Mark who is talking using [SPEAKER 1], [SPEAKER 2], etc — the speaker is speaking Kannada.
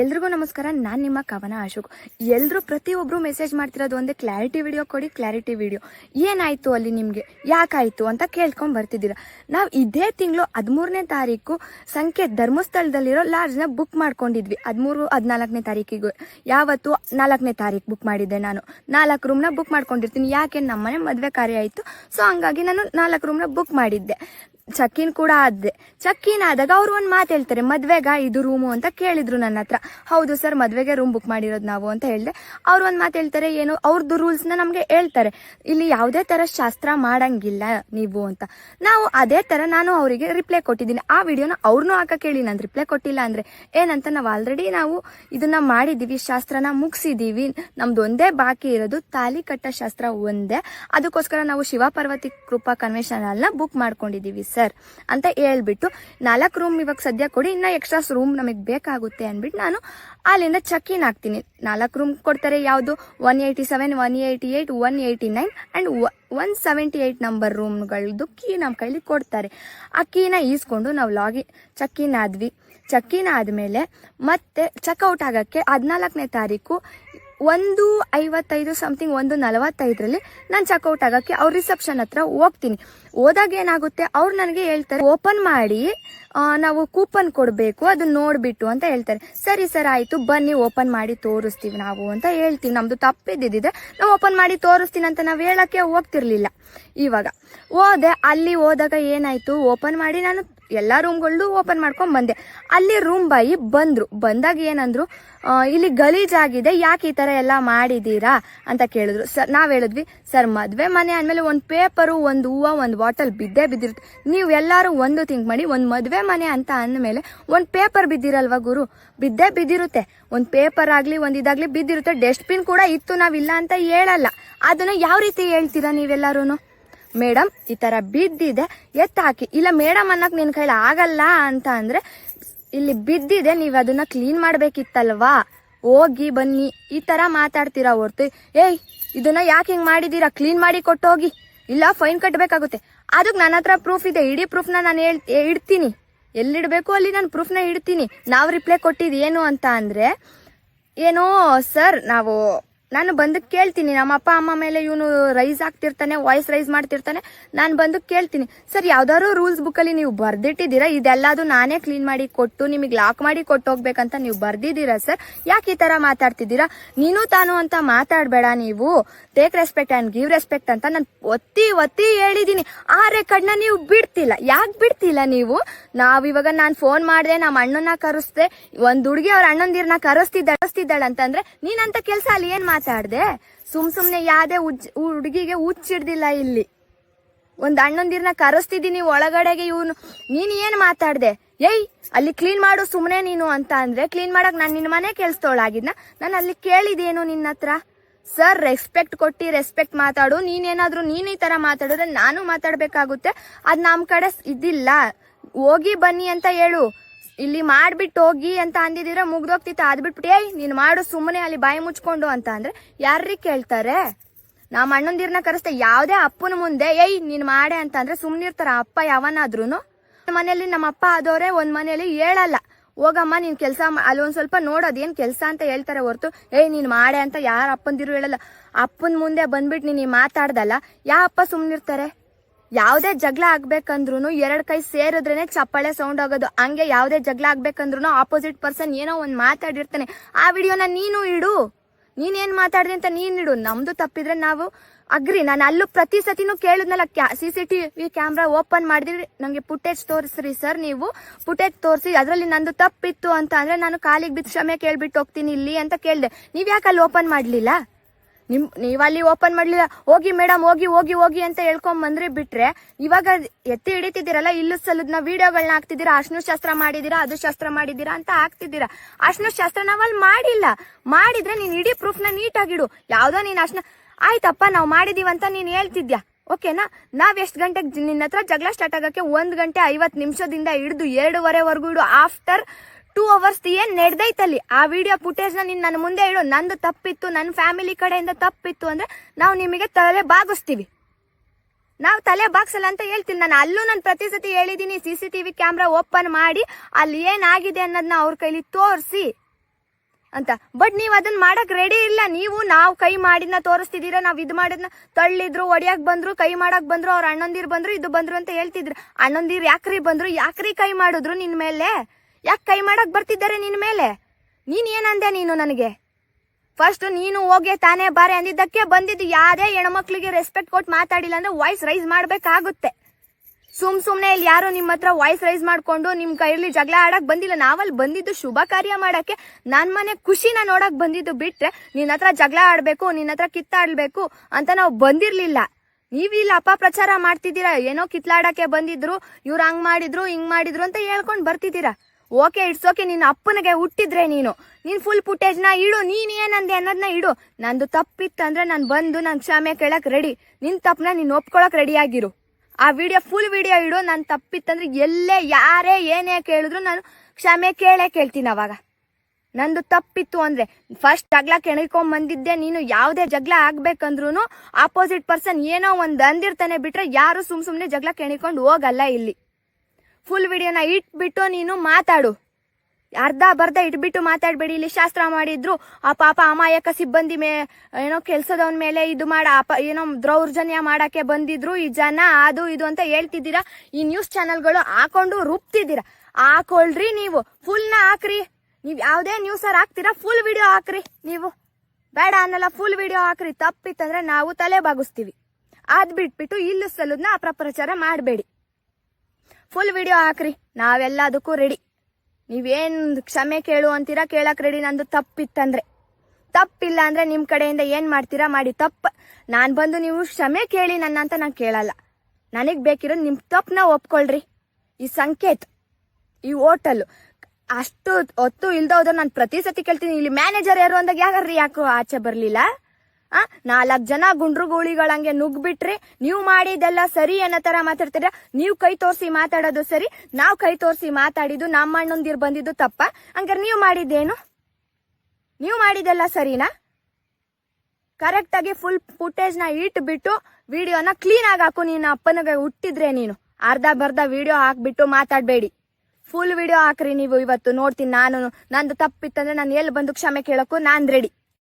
[SPEAKER 1] ಎಲ್ರಿಗೂ ನಮಸ್ಕಾರ. ನಾನು ನಿಮ್ಮ ಕವನ ಅಶೋಕ್. ಎಲ್ಲರೂ ಪ್ರತಿಯೊಬ್ಬರು ಮೆಸೇಜ್ ಮಾಡ್ತಿರೋದು ಒಂದೇ ಕ್ಲಾರಿಟಿ ವಿಡಿಯೋ ಕೊಡಿ ಕ್ಲಾರಿಟಿ ವಿಡಿಯೋ ಏನಾಯ್ತು ಅಲ್ಲಿ ನಿಮಗೆ? ಯಾಕಾಯ್ತು ಅಂತ ಕೇಳ್ಕೊಂಡು ಬರ್ತಿದ್ದೀರಾ. ನಾವು ಇದೇ ತಿಂಗಳು ಹದಿಮೂರನೇ ತಾರೀಕು ಸಂಖ್ಯೆ ಧರ್ಮಸ್ಥಳದಲ್ಲಿರೋ ಲಾಡ್ಜ್ನ ಬುಕ್ ಮಾಡ್ಕೊಂಡಿದ್ವಿ. ಹದಿಮೂರು, ಹದಿನಾಲ್ಕನೇ ತಾರೀಕಿಗೆ. ಯಾವತ್ತು? ನಾಲ್ಕನೇ ತಾರೀಕು ಬುಕ್ ಮಾಡಿದ್ದೆ ನಾನು. ನಾಲ್ಕು ರೂಮ್ನ ಬುಕ್ ಮಾಡ್ಕೊಂಡಿರ್ತೀನಿ. ಯಾಕೆ ನಮ್ಮನೆ ಮದುವೆ ಕಾರ್ಯ ಆಯಿತು? ಸೊ ಹಂಗಾಗಿ ನಾನು ನಾಲ್ಕು ರೂಮ್ನ ಬುಕ್ ಮಾಡಿದ್ದೆ. ಚಕ್ಕಿನ್ ಕೂಡ ಆದ್ದೆ ಚಕ್ಕಿನ್ ಆದಾಗ ಅವ್ರು ಒಂದು ಮಾತು ಹೇಳ್ತಾರೆ, ಮದ್ವೆಗ ಇದು ರೂಮು ಅಂತ ಕೇಳಿದ್ರು ನನ್ನ ಹತ್ರ. ಹೌದು ಸರ್ ಮದ್ವೆಗೆ ರೂಮ್ ಬುಕ್ ಮಾಡಿರೋದು ನಾವು ಅಂತ ಹೇಳಿದೆ. ಅವ್ರು ಒಂದು ಮಾತು ಹೇಳ್ತಾರೆ, ಏನು ಅವ್ರದ್ದು ರೂಲ್ಸ್ನ ನಮಗೆ ಹೇಳ್ತಾರೆ. ಇಲ್ಲಿ ಯಾವುದೇ ಥರ ಶಾಸ್ತ್ರ ಮಾಡಂಗಿಲ್ಲ ನೀವು ಅಂತ. ನಾವು ಅದೇ ಥರ ನಾನು ಅವರಿಗೆ ರಿಪ್ಲೈ ಕೊಟ್ಟಿದ್ದೀನಿ. ಆ ವಿಡಿಯೋನ ಅವ್ರನ್ನೂ ಹಾಕಕ್ಕೆ ಹೇಳಿ ನಾನು ರಿಪ್ಲೈ ಕೊಟ್ಟಿಲ್ಲ ಅಂದರೆ ಏನಂತ ನಾವು ಆಲ್ರೆಡಿ ನಾವು ಇದನ್ನ ಮಾಡಿದ್ದೀವಿ ಶಾಸ್ತ್ರನ ಮುಗಿಸಿದ್ದೀವಿ ನಮ್ದು ಒಂದೇ ಬಾಕಿ ಇರೋದು ತಾಲಿ ಕಟ್ಟ ಶಾಸ್ತ್ರ ಒಂದೇ. ಅದಕ್ಕೋಸ್ಕರ ನಾವು ಶಿವ ಪಾರ್ವತಿ ಕೃಪಾ ಕನ್ವೆನ್ಷನ್ ಬುಕ್ ಮಾಡ್ಕೊಂಡಿದ್ದೀವಿ ಸರ್ ಅಂತ ಹೇಳ್ಬಿಟ್ಟು ನಾಲ್ಕು ರೂಮ್ ಇವಾಗ ಸದ್ಯ ಕೊಡಿ, ಇನ್ನ ಎಕ್ಸ್ಟ್ರಾಸ್ ರೂಮ್ ನಮಗೆ ಬೇಕಾಗುತ್ತೆ ಅಂದ್ಬಿಟ್ಟು ನಾನು ಅಲ್ಲಿಂದ ಚೆಕ್ ಇನ್ ಆಗ್ತೀನಿ. ನಾಲ್ಕು ರೂಮ್ ಕೊಡ್ತಾರೆ ಯಾವುದು? One eighty seven one eighty eight one eighty nine and one seventy eight number ರೂಮ್ಗಳದ್ದು key ನಮ್ಮ ಕೈಲಿ ಕೊಡ್ತಾರೆ. ಆ ಕೀನ ಈಸ್ಕೊಂಡು ನಾವು ಲಾಗಿ ಚೆಕ್ ಇನ್ ಆದ್ವಿ. ಚೆಕ್ ಇನ್ ಆದಮೇಲೆ ಮತ್ತೆ ಚೆಕ್ಔಟ್ ಆಗೋಕ್ಕೆ ಹದಿನಾಲ್ಕನೇ ತಾರೀಕು ಒಂದು ಐವತ್ತೈದು ಸಮಥಿಂಗ್ ಒಂದು ನಲವತ್ತೈದರಲ್ಲಿ ನಾನು ಚೆಕ್ಔಟ್ ಆಗೋಕ್ಕೆ ಅವ್ರ ರಿಸೆಪ್ಷನ್ ಹತ್ರ ಹೋಗ್ತೀನಿ. ಹೋದಾಗ ಏನಾಗುತ್ತೆ? ಅವ್ರು ನನಗೆ ಹೇಳ್ತಾರೆ ಓಪನ್ ಮಾಡಿ ನಾವು ಕೂಪನ್ ಕೊಡಬೇಕು ಅದನ್ನ ನೋಡಿಬಿಟ್ಟು ಅಂತ ಹೇಳ್ತಾರೆ. ಸರಿ ಸರ್, ಆಯಿತು, ಬನ್ನಿ ಓಪನ್ ಮಾಡಿ ತೋರಿಸ್ತೀವಿ ನಾವು ಅಂತ ಹೇಳ್ತೀವಿ ನಮ್ಮದು ತಪ್ಪಿದ್ದಿದೆ. ನಾವು ಓಪನ್ ಮಾಡಿ ತೋರಿಸ್ತೀನಿ ಅಂತ ನಾವು ಹೇಳೋಕ್ಕೆ ಹೋಗ್ತಿರ್ಲಿಲ್ಲ. ಇವಾಗ, ಹೋದೆ, ಅಲ್ಲಿ ಹೋದಾಗ ಏನಾಯಿತು? ಓಪನ್ ಮಾಡಿ ನಾನು ಎಲ್ಲ ರೂಮ್ಗಳದ್ದು ಓಪನ್ ಮಾಡ್ಕೊಂಡು ಬಂದೆ. ಅಲ್ಲಿ ರೂಮ್ ಬಾಯಿ ಬಂದ್ರು. ಬಂದಾಗ ಏನಂದ್ರು ಇಲ್ಲಿ ಗಲೀಜಾಗಿದೆ ಯಾಕೆ ಈ ತರ ಎಲ್ಲ ಮಾಡಿದೀರಾ? ಅಂತ ಕೇಳಿದ್ರು. ಸರ್ ನಾವ್ ಹೇಳಿದ್ವಿ, ಸರ್, ಮದುವೆ ಮನೆ ಅಂದ್ಮೇಲೆ ಒಂದು ಪೇಪರು ಒಂದು ಹೂವ, ಒಂದು ಬಾಟಲ್ ಬಿದ್ದೇ ಬಿದ್ದಿರುತ್ತೆ. ನೀವು ಎಲ್ಲರೂ ಒಂದು ಥಿಂಕ್ ಮಾಡಿ, ಒಂದು ಮದುವೆ ಮನೆ ಅಂತ ಅಂದ್ಮೇಲೆ ಒಂದು ಪೇಪರ್ ಬಿದ್ದಿರಲ್ವಾ ಗುರು? ಬಿದ್ದೇ ಬಿದ್ದಿರುತ್ತೆ. ಒಂದು ಪೇಪರ್ ಆಗಲಿ, ಒಂದ್ ಇದಾಗ್ಲಿ ಬಿದ್ದಿರುತ್ತೆ. ಡಸ್ಟ್ಬಿನ್ ಕೂಡ ಇತ್ತು ನಾವಿಲ್ಲ ಅಂತ ಹೇಳಲ್ಲ. ಅದನ್ನ ಯಾವ ರೀತಿ ಹೇಳ್ತೀರಾ ನೀವೆಲ್ಲರೂ ಮೇಡಮ್ ಈ ತರ ಬಿದ್ದಿದೆ, ಎತ್ತಾಕಿ. ಇಲ್ಲ ಮೇಡಮ್ ಅನ್ನಕ್ ನಿನ್ ಕೈಲಿ ಆಗಲ್ಲ ಅಂತ ಅಂದ್ರೆ, ಇಲ್ಲಿ ಬಿದ್ದಿದೆ, ನೀವ್ ಅದನ್ನ ಕ್ಲೀನ್ ಮಾಡ್ಬೇಕಿತ್ತಲ್ವಾ? ಹೋಗಿ ಬನ್ನಿ. ಈ ತರ ಮಾತಾಡ್ತೀರಾ ಹೊರ್ತು. ಏಯ್, ಇದನ್ನ ಯಾಕೆ ಹಿಂಗ್ ಮಾಡಿದೀರಾ? ಕ್ಲೀನ್ ಮಾಡಿ ಕೊಟ್ಟು ಹೋಗಿ ಇಲ್ಲ ಫೈನ್ ಕಟ್ಟಬೇಕಾಗುತ್ತೆ ಅದಕ್ಕೆ ನನ್ನ ಹತ್ರ ಪ್ರೂಫ್ ಇದೆ. ಇಡೀ ಪ್ರೂಫ್ನ ನಾನು ಹೇಳ್ ಇಡ್ತೀನಿ. ಎಲ್ಲಿಡ್ಬೇಕು ಅಲ್ಲಿ ನಾನು ಪ್ರೂಫ್ನ ಇಡ್ತೀನಿ. ನಾವು ರಿಪ್ಲೈ ಕೊಟ್ಟಿದ್ದು ಏನು ಅಂತ ಅಂದ್ರೆ, ಏನೋ ಸರ್ ನಾವು ನಾನು ಬಂದು ಕೇಳ್ತೀನಿ, ನಮ್ಮ ಅಪ್ಪ, ಅಮ್ಮ ಮೇಲೆ ಇವನು ರೈಸ್ ಆಗ್ತಿರ್ತಾನೆ ವಾಯ್ಸ್ ರೈಸ್ ಮಾಡ್ತಿರ್ತಾನೆ, ನಾನು ಬಂದು ಕೇಳ್ತೀನಿ. ಸರ್, ಯಾವ್ದಾದ್ರು ರೂಲ್ಸ್ ಬುಕ್ಕಲ್ಲಿ ನೀವು ಬರ್ದಿಟ್ಟಿದ್ದೀರಾ? ಇದೆಲ್ಲದು ನಾನೇ ಕ್ಲೀನ್ ಮಾಡಿ ಕೊಟ್ಟು, ನಿಮಗೆ ಲಾಕ್ ಮಾಡಿ ಕೊಟ್ಟು ಹೋಗ್ಬೇಕಂತ ನೀವು ಬರ್ದಿದ್ದೀರಾ, ಸರ್? ಯಾಕೆ ಈ ತರ ಮಾತಾಡ್ತಿದ್ದೀರಾ? ನೀನು ತಾನು ಅಂತ ಮಾತಾಡಬೇಡ ನೀವು. Take respect and give respect ಅಂತ ನಾನು ಒತ್ತಿ ಒತ್ತಿ ಹೇಳಿದೀನಿ ಆ ರೆಕಾರ್ಡ್ನ ನೀವು ಬಿಡ್ತಿಲ್ಲ. ಯಾಕೆ ಬಿಡ್ತಿಲ್ಲ ನೀವು? ನಾವಿವಾಗ ನಾನು ಫೋನ್ ಮಾಡಿದೆ, ನಮ್ಮ ಅಣ್ಣನ ಕರೆಸ್ದೆ, ಒಂದು ಹುಡುಗಿ ಅವ್ರ ಅಣ್ಣಂದಿರ್ನ ಕರೆಸ್ತಿದ್ದಾಳೆ ಅಂತಂದ್ರೆ ನೀನಂತ ಕೆಲಸ ಅಲ್ಲಿ ಏನ್ ಮಾತಾಡ್ದೆ. ಸುಮ್ ಸುಮ್ನೆ ಯಾವ್ದೇ ಹುಡುಗಿಗೆ ಹುಚ್ಚಿಡ್ದಿಲ್ಲ ಇಲ್ಲಿ. ಒಂದ್ ಅಣ್ಣಂದಿರ್ನ ಕರೆಸ್ತಿದ್ದೀನಿ, ಒಳಗಡೆಗೆ ಇವನು. ನೀನ್ ಏನ್ ಮಾತಾಡ್ದೆ? ಏಯ್, ಅಲ್ಲಿ ಕ್ಲೀನ್ ಮಾಡು ಸುಮ್ನೆ ನೀನು ಅಂತ ಅಂದ್ರೆ ಕ್ಲೀನ್ ಮಾಡಕ್ ನಾನು ನಿನ್ ಮನೆ ಕೆಲ್ಸದೊಳಾಗಿದ್ನ. ನಾನು ಅಲ್ಲಿ ಕೇಳಿದೇನು ನಿನ್ನ ಹತ್ರ? ಸರ್ ರೆಸ್ಪೆಕ್ಟ್ ಕೊಟ್ಟಿ ರೆಸ್ಪೆಕ್ಟ್ ಮಾತಾಡು. ನೀನೇನಾದ್ರೂ ನೀನು ಈ ತರ ಮಾತಾಡಿದ್ರೆ ನಾನು ಮಾತಾಡ್ಬೇಕಾಗುತ್ತೆ. ಅದ್ ನಮ್ ಕಡೆ ಇದಿಲ್ಲ. ಹೋಗಿ ಬನ್ನಿ ಅಂತ ಹೇಳು. ಇಲ್ಲಿ ಮಾಡ್ಬಿಟ್ಟು ಹೋಗಿ ಅಂತ ಅಂದಿದ್ರೆ ಮುಗ್ದೋಗ್ತಿತ್ತು, ಅದ್ ಬಿಟ್ಬಿಟ್ಟು, ಏಯ್, ನೀನ್ ಮಾಡು ಸುಮ್ಮನೆ ಅಲ್ಲಿ ಬಾಯಿ ಮುಚ್ಕೊಂಡು ಅಂತ ಅಂದ್ರೆ, ಯಾರ್ರೀ ಕೇಳ್ತಾರೆ? ನಮ್ಮ ಅಣ್ಣಂದಿರ್ನ ಕರೆಸ್ತ ಯಾವ್ದೇ ಅಪ್ಪನ ಮುಂದೆ, ಏಯ್, ನೀನ್ ಮಾಡೆ ಅಂತ ಅಂದ್ರೆ ಸುಮ್ನಿರ್ತಾರ ಅಪ್ಪ ಯಾವನಾದ್ರೂನು. ಮನೇಲಿ ನಮ್ಮ ಅಪ್ಪ ಆದವ್ರೆ, ಒಂದ್ ಮನೇಲಿ ಹೇಳಲ್ಲ. ಹೋಗಮ್ಮ, ನೀನ್ ಕೆಲಸ ಅಲ್ಲಿ ಒಂದ್ ಸ್ವಲ್ಪ ನೋಡೋದ್, ಏನ್ ಕೆಲಸ ಅಂತ ಹೇಳ್ತಾರೆ ಹೊರ್ತು, ಏಯ್, ನೀನ್ ಮಾಡೆ ಅಂತ ಯಾರ ಅಪ್ಪಂದಿರು ಹೇಳಲ್ಲ. ಅಪ್ಪನ ಮುಂದೆ ಬಂದ್ಬಿಟ್ಟು ನೀನ್ ಮಾತಾಡ್ದಲ್ಲ, ಯಾ ಅಪ್ಪ ಸುಮ್ನಿರ್ತಾರೆ ಯಾವ್ದೇ ಜಗಳ ಆಗ್ಬೇಕಂದ್ರು ಎರಡ್ ಕೈ ಸೇರಿದ್ರೇನೆ ಚಪ್ಪಾಳೆ ಸೌಂಡ್ ಆಗೋದು. ಹಂಗೆ ಯಾವುದೇ ಜಗಳ ಆಗ್ಬೇಕಂದ್ರು ಆಪೋಸಿಟ್ ಪರ್ಸನ್ ಏನೋ ಒಂದು ಮಾತಾಡಿರ್ತಾನೆ. ಆ ವಿಡಿಯೋನ ನೀನು ಇಡು. ನೀನ್ ಏನ್ ಮಾತಾಡ್ದೆ ಅಂತ ನೀನ್ ಇಡು. ನಮ್ದು ತಪ್ಪಿದ್ರೆ ನಾವು ಅಗ್ರಿ. ನಾನು ಅಲ್ಲೂ ಪ್ರತಿ ಸತಿನೂ ಕೇಳಿದ್ನಲ್ಲ C C T V camera open ಮಾಡಿದ್ರಿ ನಂಗೆ ಪುಟೇಜ್ ತೋರಿಸ್ರಿ ಸರ್ ನೀವು. ಪುಟೇಜ್ ತೋರಿಸಿ, ಅದರಲ್ಲಿ ನಂದು ತಪ್ಪಿತ್ತು ಅಂತ ಅಂದ್ರೆ ನಾನು ಕಾಲಿಗೆ ಬಿದ್ದು ಕ್ಷಮೆ ಕೇಳ್ಬಿಟ್ಟು ಹೋಗ್ತೀನಿ ಇಲ್ಲಿ ಅಂತ ಕೇಳಿದೆ. ನೀವ್ ಯಾಕೆ ಅಲ್ಲಿ ಓಪನ್ ಮಾಡ್ಲಿಲ್ಲ? ನಿಮ್ ನೀವಲ್ಲಿ ಓಪನ್ ಮಾಡ್ಲಿಲ್ಲ, ಹೋಗಿ ಮೇಡಮ್, ಹೋಗಿ ಹೋಗಿ ಹೋಗಿ ಅಂತ ಹೇಳ್ಕೊಂಡ್ ಬಂದ್ರಿ ಬಿಟ್ರೆ ಇವಾಗ ಎತ್ತಿ ಹಿಡಿತಿದ್ದೀರಲ್ಲ, ಇಲ್ಲು ಸಲದ್ನ ವಿಡಿಯೋಗಳನ್ನ ಹಾಕ್ತಿದ್ದೀರಾ, ಅಶ್ನು ಶಾಸ್ತ್ರ ಮಾಡಿದೀರಾ ಅದು ಶಾಸ್ತ್ರ ಮಾಡಿದೀರಾ ಅಂತ ಹಾಕ್ತಿದ್ದೀರಾ. ಅಶ್ನು ಶಾಸ್ತ್ರ ನಾವಲ್ಲಿ ಮಾಡಿಲ್ಲ. ಮಾಡಿದ್ರೆ ನೀನ್ ಇಡೀ ಪ್ರೂಫ್ನ ನೀಟಾಗಿಡು. ಯಾವ್ದೋ ನೀನ್ ಅಶ್ನ, ಆಯ್ತಪ್ಪ, ನಾವು ಮಾಡಿದೀವಂತ ನೀನ್ ಹೇಳ್ತಿದ್ಯಾ? ಓಕೆನಾ? ನಾವ್ ಎಷ್ಟ್ ಗಂಟೆಗೆ ನಿನ್ನ ಹತ್ರ ಜಗಳ ಸ್ಟಾರ್ಟ್ ಆಗಕ್ಕೆ ಒಂದ್ ಗಂಟೆ ಐವತ್ ನಿಮಿಷದಿಂದ ಹಿಡಿದು ಎರಡೂವರೆವರೆಗೂ ಇಡು. ಆಫ್ಟರ್ ಟೂ ಅವರ್ಸ್ ಏನ್ ನಡೆದೈತಲ್ಲಿ? ಆ ವಿಡಿಯೋ ಫುಟೇಜ್ ನೀನ್ ನನ್ನ ಮುಂದೆ ಇಡು. ನಂದು ತಪ್ಪಿತ್ತು ನನ್ನ ಫ್ಯಾಮಿಲಿ ಕಡೆಯಿಂದ ತಪ್ಪಿತ್ತು ಅಂದ್ರೆ ನಾವು ನಿಮಗೆ ತಲೆ ಬಾಗಿಸ್ತೀವಿ. ನಾವು ತಲೆ ಬಾಗ್ಸಲ್ಲ ಅಂತ ಹೇಳ್ತೀನಿ. ನಾನು ಅಲ್ಲೂ ನಾನು ಪ್ರತಿ ಸತಿ ಹೇಳಿದೀನಿ C C TV camera open ಮಾಡಿ, ಅಲ್ಲಿ ಏನಾಗಿದೆ ಅನ್ನೋದನ್ನ ಅವ್ರ ಕೈಲಿ ತೋರಿಸಿ ಅಂತ. ಬಟ್ ನೀವು ಅದನ್ನ ಮಾಡಕ್ ರೆಡಿ ಇಲ್ಲ. ನೀವು ನಾವು ಕೈ ಮಾಡಿದ್ನ ತೋರಿಸ್ತಿದೀರ ನಾವ್ ಇದು ಮಾಡಿದ್ನ ತಳ್ಳಿದ್ರು, ಒಡಿಯಾಕ್ ಬಂದ್ರು, ಕೈ ಮಾಡಕ್ ಬಂದ್ರು, ಅವ್ರ ಅಣ್ಣಂದಿರ್ ಬಂದ್ರು, ಇದು ಬಂದ್ರು ಅಂತ ಹೇಳ್ತಿದ್ರು. ಅಣ್ಣಂದಿರ್ ಯಾಕ್ರಿ ಬಂದ್ರು, ಯಾಕ್ರಿ ಕೈ ಮಾಡಿದ್ರು ನಿನ್ ಮೇಲೆ? ಯಾಕೆ ಕೈ ಮಾಡಕ್ ಬರ್ತಿದ್ದಾರೆ ನಿನ್ನ ಮೇಲೆ? ನೀನ್ ಏನಂದೆ ನೀನು ನನಗೆ? ಫಸ್ಟ್ ನೀನು ಹೋಗಿ ತಾನೇ ಬಾರೆ ಅಂದಿದ್ದಕ್ಕೆ ಬಂದಿದ್ದು ಯಾರೇ ಹೆಣ್ಮಕ್ಳಿಗೆ ರೆಸ್ಪೆಕ್ಟ್ ಕೊಟ್ಟು ಮಾತಾಡಿಲ್ಲ ಅಂದ್ರೆ ವಾಯ್ಸ್ ರೈಸ್ ಮಾಡ್ಬೇಕಾಗುತ್ತೆ. ಸುಮ್ ಸುಮ್ನೆ ಇಲ್ಲಿ ಯಾರು ನಿಮ್ಮ ಹತ್ರ ವಾಯ್ಸ್ ರೈಸ್ ಮಾಡ್ಕೊಂಡು ನಿಮ್ ಕೈಯಲ್ಲಿ ಜಗಳ ಆಡಕ್ ಬಂದಿಲ್ಲ. ನಾವಲ್ಲಿ ಬಂದಿದ್ದು ಶುಭ ಕಾರ್ಯ ಮಾಡಕ್ಕೆ. ನನ್ ಮನೆ ಖುಷಿನ ನೋಡಕ್ ಬಂದಿದ್ದು ಬಿಟ್ರೆ ನಿನ್ನ ಹತ್ರ ಜಗಳ ಆಡ್ಬೇಕು ನಿನ್ನ ಹತ್ರ ಕಿತ್ತಾಡ್ಬೇಕು ಅಂತ ನಾವು ಬಂದಿರ್ಲಿಲ್ಲ. ನೀವ್ ಇಲ್ಲಿ ಅಪಪ್ರಚಾರ ಮಾಡ್ತಿದ್ದೀರಾ? ಏನೋ ಕಿತ್ಲಾಡಕ್ಕೆ ಬಂದಿದ್ರು, ಇವ್ರು ಹಂಗ್ ಮಾಡಿದ್ರು, ಹಿಂಗ್ ಮಾಡಿದ್ರು ಅಂತ ಹೇಳ್ಕೊಂಡ್ ಬರ್ತಿದ್ದೀರಾ? ಓಕೆ ಇಟ್ಸ್ ಓಕೆ ನಿನ್ನ ಅಪ್ಪನಿಗೆ ಹುಟ್ಟಿದ್ರೆ ನೀನು. ನೀನ್ ಫುಲ್ ಫುಟೇಜ್ನ ಇಡು, ನೀನ್ ಏನಂದೆ ಅನ್ನೋದನ್ನ ಇಡು. ನಂದು ತಪ್ಪಿತ್ತಂದ್ರೆ ನಾನು ಬಂದು ನಾನು ಕ್ಷಮೆ ಕೇಳಕ್ ರೆಡಿ ನಿನ್ ತಪ್ಪನ ನೀನು ಒಪ್ಕೊಳಕ್ ರೆಡಿ ಆಗಿರು. ಆ ವಿಡಿಯೋ ಫುಲ್ ವಿಡಿಯೋ ಇಡು, ನಾನು ತಪ್ಪಿತ್ತಂದ್ರೆ ಎಲ್ಲೇ, ಯಾರೇ, ಏನೇ ಕೇಳಿದ್ರು ನಾನು ಕ್ಷಮೆ ಕೇಳೇ ಕೇಳ್ತೀನಿ ಅವಾಗ. ನಂದು ತಪ್ಪಿತ್ತು ಅಂದ್ರೆ ಫಸ್ಟ್ ಜಗಳ ಕೆಣಕೊಂಡ್ ಬಂದಿದ್ದೆ, ನೀನು ಯಾವುದೇ ಜಗಳ ಆಗ್ಬೇಕಂದ್ರೂ ಆಪೋಸಿಟ್ ಪರ್ಸನ್ ಏನೋ ಒಂದ್ ಅಂದಿರ್ತಾನೆ ಬಿಟ್ರೆ ಯಾರು ಸುಮ್ ಸುಮ್ನೆ ಜಗಳ ಕೆಣಿಕೊಂಡು ಹೋಗಲ್ಲ ಇಲ್ಲಿ. ಫುಲ್ ವಿಡಿಯೋನ ಇಟ್ಬಿಟ್ಟು ನೀನು ಮಾತಾಡು. ಅರ್ಧ ಬರ್ಧ ಇಟ್ಬಿಟ್ಟು ಮಾತಾಡ್ಬೇಡಿ. ಇಲ್ಲಿ ಶಾಸ್ತ್ರ ಮಾಡಿದ್ರು, ಆ ಪಾಪ ಅಮಾಯಕ ಸಿಬ್ಬಂದಿ ಮೇ, ಏನೋ ಕೆಲ್ಸದವನ್ ಮೇಲೆ ಇದು ಮಾಡ ಏನೋ ದ್ರೌರ್ಜನ್ಯ ಮಾಡಕ್ಕೆ ಬಂದಿದ್ರು ಈ ಜನ, ಅದು ಇದು ಅಂತ ಹೇಳ್ತಿದ್ದೀರಾ. ಈ ನ್ಯೂಸ್ ಚಾನೆಲ್ಗಳು ಹಾಕೊಂಡು ರೂಪ್ತಿದ್ದೀರಾ ಹಾಕೊಳ್ರಿ ನೀವು. ಫುಲ್ನ ಹಾಕ್ರಿ. ನೀವ್ ಯಾವ್ದೇ ನ್ಯೂಸ್ ಹಾಕ್ತೀರಾ ಫುಲ್ ವಿಡಿಯೋ ಹಾಕ್ರಿ ನೀವು. ಬೇಡ ಅನ್ನಲ್ಲ ಫುಲ್ ವಿಡಿಯೋ ಹಾಕ್ರಿ. ತಪ್ಪಿತ್ತಂದ್ರೆ ನಾವು ತಲೆ ಬಾಗಿಸ್ತೀವಿ. ಅದ್ ಬಿಟ್ಬಿಟ್ಟು ಇಲ್ಲು ಸಲ್ಲುದ್ನ ಅಪಪ್ರಚಾರ ಮಾಡಬೇಡಿ. ಫುಲ್ ವಿಡಿಯೋ ಹಾಕ್ರಿ. ನಾವೆಲ್ಲದಕ್ಕೂ ರೆಡಿ ನೀವೇನು ಕ್ಷಮೆ ಕೇಳು ಅಂತೀರಾ, ಕೇಳಕ್ ರೆಡಿ ನಂದು ತಪ್ಪಿತ್ತಂದ್ರೆ. ತಪ್ಪಿಲ್ಲ ಅಂದ್ರೆ ನಿಮ್ ಕಡೆಯಿಂದ ಏನ್ ಮಾಡ್ತೀರಾ, ಮಾಡಿ ತಪ್ಪ. ನಾನ್ ಬಂದು ನೀವು ಕ್ಷಮೆ ಕೇಳಿ ನನ್ನ ಅಂತ ನಾನು ಕೇಳಲ್ಲ. ನನಗ್ ಬೇಕಿರೋ ನಿಮ್ ತಪ್ಪನ್ನ ಒಪ್ಕೊಳ್ರಿ. ಈ ಸಂಕೇತ್, ಈ ಹೋಟೆಲ್ ಅಷ್ಟು ಹೊತ್ತು ಇಲ್ದೋದ್ರೆ ನಾನು ಪ್ರತಿ ಸತಿ ಕೇಳ್ತೀನಿ. ಇಲ್ಲಿ ಮ್ಯಾನೇಜರ್ ಯಾರು ಅಂದಾಗ ಯಾಕ್ರಿ ಯಾಕೋ ಆಚೆ ಬರ್ಲಿಲ್ಲ? ಆ, ನಾಲ್ಕು ಜನ ಗುಂಡ್ರು ಗೂಳಿಗಳಂಗೆ ನುಗ್ಬಿಟ್ರಿ ನೀವು ಮಾಡಿದೆಲ್ಲ ಸರಿ ಅನ್ನೋ ತರ ಮಾತಾಡ್ತೀರ? ನೀವು ಕೈ ತೋರಿಸಿ ಮಾತಾಡೋದು ಸರಿ, ನಾವು ಕೈ ತೋರಿಸಿ ಮಾತಾಡಿದ್ದು ನಮ್ಮ ಅಣ್ಣಂದಿರ್ ಬಂದಿದ್ದು ತಪ್ಪ. ಹಂಗಾರೆ ನೀವು ಮಾಡಿದ್ದೇನು? ನೀವು ಮಾಡಿದೆಲ್ಲ ಸರಿನಾ? ಕರೆಕ್ಟ್ ಆಗಿ ಫುಲ್ ಫುಟೇಜ್ನ ಇಟ್ಬಿಟ್ಟು ವಿಡಿಯೋನ ಕ್ಲೀನ್ ಆಗಿ ಹಾಕು. ನೀನು ಅಪ್ಪನಿಗೆ ಹುಟ್ಟಿದ್ರೆ ನೀನು. ಅರ್ಧ ಬರ್ಧ ವಿಡಿಯೋ ಹಾಕ್ಬಿಟ್ಟು ಮಾತಾಡಬೇಡಿ. ಫುಲ್ ವಿಡಿಯೋ ಹಾಕ್ರಿ ನೀವು ಇವತ್ತು. ನೋಡ್ತೀನಿ ನಾನು. ನಂದು ತಪ್ಪಿತ್ತಂದ್ರೆ ನಾನು ಎಲ್ಲಿ ಬಂದು ಕ್ಷಮೆ ಕೇಳಕ್ಕೂ ನಾನು ರೆಡಿ